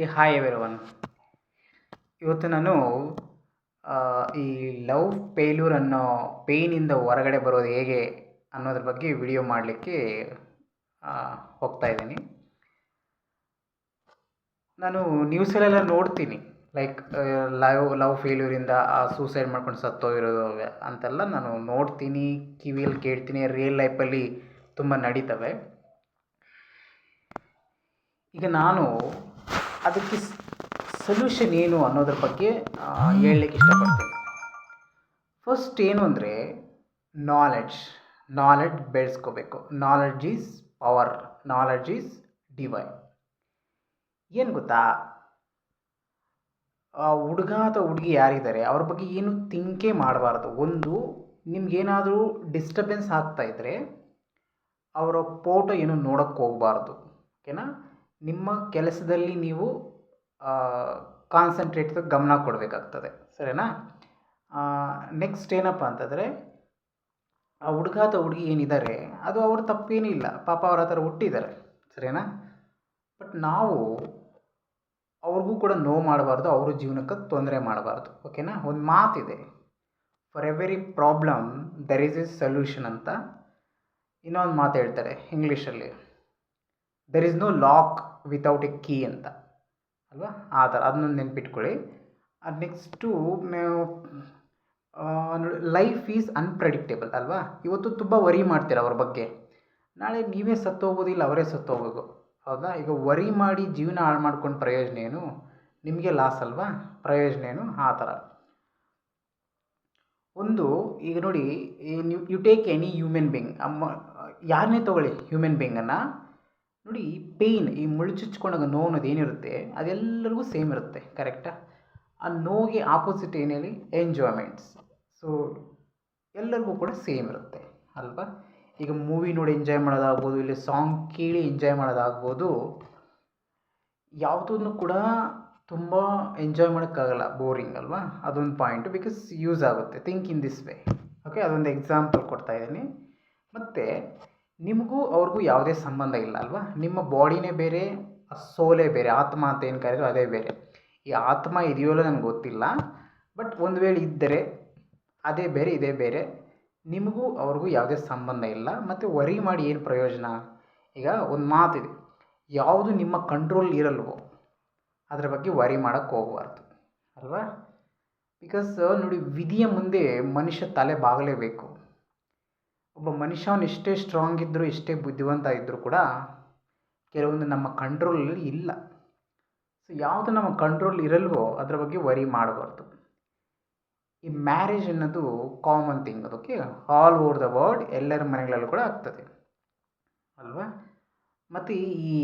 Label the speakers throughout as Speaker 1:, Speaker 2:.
Speaker 1: ಈ hi everyone ಇವತ್ತು ನಾನು ಈ ಲವ್ ಫೇಲ್ಯೂರ್ ಅನ್ನೋ ಪೇಯ್ನಿಂದ ಹೊರಗಡೆ ಬರೋದು ಹೇಗೆ ಅನ್ನೋದ್ರ ಬಗ್ಗೆ ವಿಡಿಯೋ ಮಾಡಲಿಕ್ಕೆ ಹೋಗ್ತಾ ಇದ್ದೀನಿ. ನಾನು ನ್ಯೂಸಲ್ಲೆಲ್ಲ ನೋಡ್ತೀನಿ. ಲೈಕ್ ಲವ್ ಲವ್ ಫೇಲ್ಯೂರಿಂದ ಸೂಸೈಡ್ ಮಾಡ್ಕೊಂಡು ಸತ್ತೋಗಿರೋದು ಅಂತೆಲ್ಲ ನಾನು ನೋಡ್ತೀನಿ, ಕಿವಿಯಲ್ಲಿ ಕೇಳ್ತೀನಿ ರಿಯಲ್ ಲೈಫಲ್ಲಿ ತುಂಬ ನಡೀತವೆ. ಈಗ ನಾನು ಅದಕ್ಕೆ ಸೊಲ್ಯೂಷನ್ ಏನು ಅನ್ನೋದ್ರ ಬಗ್ಗೆ ಹೇಳಲಿಕ್ಕೆ ಇಷ್ಟಪಡ್ತೀನಿ. ಫಸ್ಟ್ ಏನು ಅಂದರೆ knowledge knowledge ಬೆಳೆಸ್ಕೋಬೇಕು. Knowledge is power knowledge is divine ಏನು ಗೊತ್ತಾ? ಹುಡುಗ ಅಥವಾ ಹುಡುಗಿ ಯಾರಿದ್ದಾರೆ, ಅವ್ರ ಬಗ್ಗೆ ಏನು ತಿಂಕೆ ಮಾಡಬಾರ್ದು. ಒಂದು, ನಿಮ್ಗೇನಾದರೂ ಡಿಸ್ಟರ್ಬೆನ್ಸ್ ಆಗ್ತಾ ಇದ್ದರೆ ಅವರ ಫೋಟೋ ಏನು ನೋಡೋಕ್ಕೆ ಹೋಗಬಾರ್ದು. ಓಕೆನಾ ನಿಮ್ಮ ಕೆಲಸದಲ್ಲಿ ನೀವು ಕಾನ್ಸಂಟ್ರೇಟ್ ಗಮನ ಕೊಡಬೇಕಾಗ್ತದೆ. ಸರಿನಾ? ನೆಕ್ಸ್ಟ್ ಏನಪ್ಪ ಅಂತಂದರೆ, ಆ ಹುಡುಗ ಅಥವಾ ಹುಡುಗಿ ಏನಿದ್ದಾರೆ ಅದು ಅವ್ರ ತಪ್ಪೇನಿಲ್ಲ. ಪಾಪ ಅವ್ರ ಆ ಥರ ಹುಟ್ಟಿದ್ದಾರೆ ಸರಿನಾ? ಬಟ್ ನಾವು ಅವ್ರಿಗೂ ಕೂಡ ನೋವು ಮಾಡಬಾರ್ದು, ಅವ್ರ ಜೀವನಕ್ಕೆ ತೊಂದರೆ ಮಾಡಬಾರ್ದು. ಓಕೆನಾ? ಒಂದು ಮಾತಿದೆ. For every problem there is a solution ಅಂತ. ಇನ್ನೊಂದು ಮಾತು ಹೇಳ್ತಾರೆ ಇಂಗ್ಲೀಷಲ್ಲಿ there is no lock without a key ಅಂತ. ಅಲ್ವಾ? ಆ ಥರ. ಅದನ್ನೊಂದು ನೆನ್ಪಿಟ್ಕೊಳ್ಳಿ. ಅದು ನೆಕ್ಸ್ಟು ಲೈಫ್ ಈಸ್ ಅನ್ಪ್ರೆಡಿಕ್ಟೇಬಲ್ ಅಲ್ವಾ? ಇವತ್ತು ತುಂಬ ವರಿ ಮಾಡ್ತೀರ ಅವ್ರ ಬಗ್ಗೆ. ನಾಳೆ ನೀವೇ ಸತ್ತೋಗೋದಿಲ್ಲ ಅವರೇ ಸತ್ತೋಗೋದು ಹೌದಾ? ಈಗ ವರಿ ಮಾಡಿ ಜೀವನ ಹಾಳು ಮಾಡ್ಕೊಂಡು ಪ್ರಯೋಜನ ಏನು? ನಿಮಗೆ ಲಾಸ್ ಅಲ್ವಾ? ಪ್ರಯೋಜನ ಏನು? ಆ ಥರ. ಒಂದು, ಈಗ ನೋಡಿ you take any human being ಅಮ್ಮ ಯಾರನ್ನೇ ತೊಗೊಳ್ಳಿ ಹ್ಯೂಮನ್ ಬೀಯಿಂಗನ್ನು ನೋಡಿ, ಈ ಪೇಯ್ನ್ ಈ ಮುಳುಚುಚ್ಕೊಂಡಾಗ ನೋವು ಅನ್ನೋದು ಏನಿರುತ್ತೆ? ಅದೆಲ್ಲರಿಗೂ ಸೇಮ್ ಇರುತ್ತೆ ಕರೆಕ್ಟಾ ಆ? ನೋವಿಗೆ ಆಪೋಸಿಟ್ ಏನು ಹೇಳಿ ಎಂಜಾಯ್ಮೆಂಟ್ಸ್ ಸೊ ಎಲ್ಲರಿಗೂ ಕೂಡ ಸೇಮ್ ಇರುತ್ತೆ, ಅಲ್ವಾ? ಈಗ ಮೂವಿ ನೋಡಿ ಎಂಜಾಯ್ ಮಾಡೋದಾಗ್ಬೋದು, ಇಲ್ಲಿ ಸಾಂಗ್ ಕೇಳಿ ಎಂಜಾಯ್ ಮಾಡೋದಾಗ್ಬೋದು, ಯಾವುದನ್ನು ಕೂಡ ತುಂಬ ಎಂಜಾಯ್ ಮಾಡೋಕ್ಕಾಗಲ್ಲ ಬೋರಿಂಗ್ ಅಲ್ವಾ? ಅದೊಂದು ಪಾಯಿಂಟು ಬಿಕಾಸ್ ಯೂಸ್ ಆಗುತ್ತೆ think in this way okay ಅದೊಂದು ಎಕ್ಸಾಂಪಲ್ ಕೊಡ್ತಾ ಇದ್ದೀನಿ. ಮತ್ತು ನಿಮಗೂ ಅವ್ರಿಗೂ ಯಾವುದೇ ಸಂಬಂಧ ಇಲ್ಲ ಅಲ್ವಾ? ನಿಮ್ಮ ಬಾಡಿನೇ ಬೇರೆ ಆ ಸೋಲೇ ಬೇರೆ, ಆತ್ಮ ಅಂತ ಏನು ಕರೆದ್ರು ಅದೇ ಬೇರೆ. ಈ ಆತ್ಮ ಇದೆಯೋ ನನಗೆ ಗೊತ್ತಿಲ್ಲ, ಬಟ್ ಒಂದು ವೇಳೆ ಇದ್ದರೆ ಅದೇ ಬೇರೆ, ಇದೇ ಬೇರೆ. ನಿಮಗೂ ಅವ್ರಿಗೂ ಯಾವುದೇ ಸಂಬಂಧ ಇಲ್ಲ, ಮತ್ತು ವರಿ ಮಾಡಿ ಏನು ಪ್ರಯೋಜನ? ಈಗ ಒಂದು ಮಾತಿದೆ, ಯಾವುದು ನಿಮ್ಮ ಕಂಟ್ರೋಲ್ ಇರಲ್ವೋ, ಅದರ ಬಗ್ಗೆ ವರಿ ಮಾಡೋಕ್ಕೆ ಹೋಗಬಾರ್ದು, ಅಲ್ವಾ? ಬಿಕಾಸ್ ನೋಡಿ, ವಿಧಿಯ ಮುಂದೆ ಮನುಷ್ಯ ತಲೆ ಬಾಗಲೇಬೇಕು. ಒಬ್ಬ ಮನುಷ್ಯ ಅವನು ಎಷ್ಟೇ ಸ್ಟ್ರಾಂಗ್ ಇದ್ದರೂ ಎಷ್ಟೇ ಬುದ್ಧಿವಂತ ಇದ್ದರೂ ಕೂಡ ಕೆಲವೊಂದು ನಮ್ಮ ಕಂಟ್ರೋಲಲ್ಲಿ ಇಲ್ಲ. ಸೊ ಯಾವುದು ನಮ್ಮ ಕಂಟ್ರೋಲ್ ಇರಲ್ವೋ, ಅದರ ಬಗ್ಗೆ ವರಿ ಮಾಡಬಾರ್ದು. ಈ ಮ್ಯಾರೇಜ್ ಅನ್ನೋದು ಕಾಮನ್ ಥಿಂಗ್ ಅದಕ್ಕೆ ಆಲ್ ಓವರ್ ದ ವರ್ಲ್ಡ್ ಎಲ್ಲರ ಮನೆಗಳಲ್ಲೂ ಕೂಡ ಆಗ್ತದೆ. ಅಲ್ವಾ? ಮತ್ತು ಈ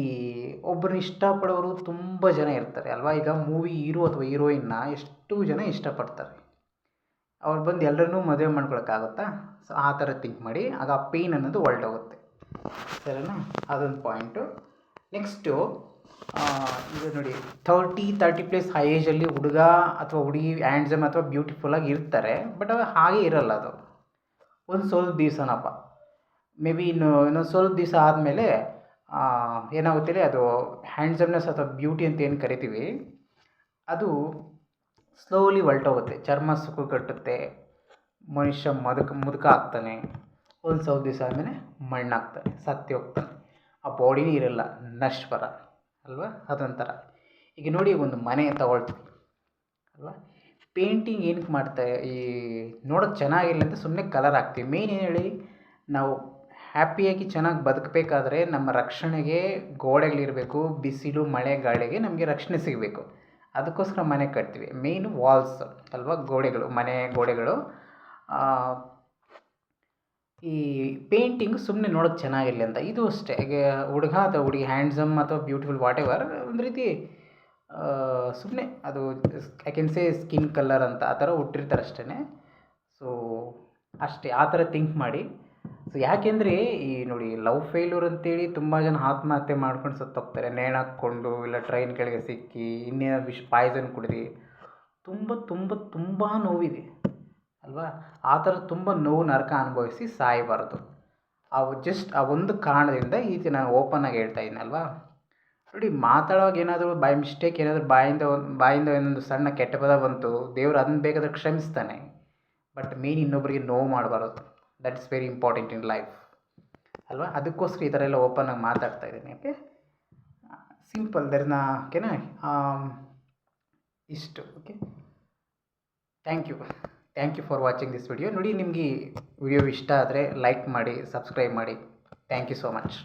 Speaker 1: ಒಬ್ಬರನ್ನ ಇಷ್ಟಪಡೋರು ತುಂಬ ಜನ ಇರ್ತಾರೆ, ಅಲ್ವಾ? ಈಗ ಮೂವಿ ಹೀರೋ ಅಥವಾ ಹೀರೋಯಿನ್ನ ಎಷ್ಟು ಜನ ಇಷ್ಟಪಡ್ತಾರೆ. ಅವ್ರು ಬಂದು ಎಲ್ಲರನ್ನೂ ಮದುವೆ ಮಾಡ್ಕೊಳಕ್ಕಾಗುತ್ತಾ? ಸೊ ಆ ಥರ ಥಿಂಕ್ ಮಾಡಿ ಆಗ ಆ ಪೇಯ್ನ್ ಅನ್ನೋದು ಹೊರಟೋಗುತ್ತೆ. ಸರಿನಾ? ಅದೊಂದು ಪಾಯಿಂಟು ನೆಕ್ಸ್ಟು ಇದು ನೋಡಿ ಥರ್ಟಿ ತರ್ಟಿ ಪ್ಲಸ್ ಹೈ ಏಜಲ್ಲಿ ಹುಡುಗ ಅಥವಾ ಹುಡುಗಿ ಹ್ಯಾಂಡ್ಸಮ್ ಅಥವಾ ಬ್ಯೂಟಿಫುಲ್ಲಾಗಿ ಇರ್ತಾರೆ ಬಟ್ ಅದು ಹಾಗೆ ಇರಲ್ಲ ಅದು. ಒಂದು ಸ್ವಲ್ಪ ದಿವಸನಪ್ಪ. ಮೇ ಬಿ ಇನ್ನು, ಇನ್ನೊಂದು ಸ್ವಲ್ಪ ದಿವಸ ಆದಮೇಲೆ ಏನಾಗುತ್ತೆ ಅದು ಹ್ಯಾಂಡ್ಸಮ್ನೆಸ್ ಅಥವಾ ಬ್ಯೂಟಿ ಅಂತ ಏನು ಕರಿತೀವಿ, ಅದು ಸ್ಲೋಲಿ ಹೊರ್ಟೋಗುತ್ತೆ ಚರ್ಮ ಸುಕ್ಕು ಕಟ್ಟುತ್ತೆ, ಮನುಷ್ಯ ಮದಕ, ಮುದುಕ ಆಗ್ತಾನೆ, ಒಂದು ಸ್ವಲ್ಪ ದಿವಸ ಆದಮೇಲೆ ಮಣ್ಣಾಗ್ತಾನೆ, ಸತ್ತಿ ಹೋಗ್ತಾನೆ. ಆ ಬಾಡಿನೇ ಇರಲ್ಲ ನಶ್ವರ ಅಲ್ವಾ? ಅದೊಂಥರ. ಈಗ ನೋಡಿ ಒಂದು ಮನೆ ತಗೊಳ್ತೀವಿ, ಅಲ್ವಾ? ಪೇಂಟಿಂಗ್ ಏನಕ್ಕೆ ಮಾಡ್ತಾರೆ ಈ ನೋಡೋಕೆ ಚೆನ್ನಾಗಿಲ್ಲ ಅಂತ ಸುಮ್ಮನೆ ಕಲರ್ ಹಾಕ್ತೀವಿ. ಮೇನ್ ಏನು ಹೇಳಿ, ನಾವು ಹ್ಯಾಪಿಯಾಗಿ ಚೆನ್ನಾಗಿ ಬದುಕಬೇಕಾದ್ರೆ ನಮ್ಮ ರಕ್ಷಣೆಗೆ ಗೋಡೆಗಳಿರಬೇಕು, ಬಿಸಿಲು ಮಳೆ ಗಾಳಿಗೆ ನಮಗೆ ರಕ್ಷಣೆ ಸಿಗಬೇಕು. ಅದಕ್ಕೋಸ್ಕರ ಮನೆ ಕಟ್ತೀವಿ. ಮೇಯ್ನು ವಾಲ್ಸ್ ಅಲ್ವಾ? ಗೋಡೆಗಳು, ಮನೆ ಗೋಡೆಗಳು. ಈ ಪೇಂಟಿಂಗ್ ಸುಮ್ಮನೆ ನೋಡೋಕೆ ಚೆನ್ನಾಗಿರಲಿ ಅಂತ. ಇದು ಅಷ್ಟೇ. ಹುಡುಗ ಅಥವಾ ಹುಡುಗಿ ಹ್ಯಾಂಡ್ಸಮ್ ಅಥವಾ ಬ್ಯೂಟಿಫುಲ್ ವಾಟ್ ಎವರ್ ಒಂದು ರೀತಿ ಸುಮ್ಮನೆ ಅದು I can say skin colour ಅಂತ ಆ ಥರ ಹುಟ್ಟಿರ್ತಾರೆ ಅಷ್ಟೇ ಸೊ ಅಷ್ಟೇ. ಆ ಥರ ಥಿಂಕ್ ಮಾಡಿ. ಸೊ ಯಾಕೆಂದರೆ ಈ ನೋಡಿ ಲವ್ ಫೇಲ್ಯೂರ್ ಅಂತೇಳಿ ತುಂಬ ಜನ ಆತ್ಮಹತ್ಯೆ ಮಾಡ್ಕೊಂಡು ಸತ್ತೋಗ್ತಾರೆ. ನೇಣಾಕ್ಕೊಂಡು ಇಲ್ಲ ಟ್ರೈನ್ ಕೆಳಗೆ ಸಿಕ್ಕಿ ಇನ್ನೇನೋ ವಿಷ್ ಪಾಯ್ಸನ್ ಕುಡಿದು. ತುಂಬ ತುಂಬ ತುಂಬ ನೋವಿದೆ. ಅಲ್ವಾ? ಆ ಥರ ತುಂಬ ನೋವು ನರಕ ಅನುಭವಿಸಿ ಸಾಯಬಾರ್ದು. ಅವು ಜಸ್ಟ್ ಆ ಒಂದು ಕಾರಣದಿಂದ ಈ ನಾನು ಓಪನ್ ಆಗಿ ಹೇಳ್ತಾ ಇದ್ದೀನಲ್ವಾ ನೋಡಿ, ಮಾತಾಡೋವಾಗ ಏನಾದರೂ ಬೈ ಮಿಸ್ಟೇಕ್ ಏನಾದರೂ ಬಾಯಿಂದ ಒಂದು ಬಾಯಿಂದ ಏನೊಂದು ಸಣ್ಣ ಕೆಟ್ಟ ಪದ ಬಂತು, ದೇವರು ಅದನ್ನ ಬೇಕಾದ್ರೆ ಕ್ಷಮಿಸ್ತಾನೆ. ಬಟ್ ಮೇನ್ ಇನ್ನೊಬ್ಬರಿಗೆ ನೋವು ಮಾಡಬಾರ್ದು. That is very important in life ಅಲ್ವಾ? ಅದಕ್ಕೋಸ್ಕರ ಈ ಥರ ಎಲ್ಲ ಓಪನ್ ಆಗಿ ಮಾತಾಡ್ತಾ ಇದ್ದೀನಿ ಓಕೆ ಸಿಂಪಲ್ ದರ್ನ ಓಕೆನಾ ಇಷ್ಟು okay thank you thank you for watching this video ನೋಡಿ, ನಿಮಗೆ ವಿಡಿಯೋ ಇಷ್ಟ ಆದರೆ ಲೈಕ್ ಮಾಡಿ ಸಬ್ಸ್ಕ್ರೈಬ್ ಮಾಡಿ. Thank you so much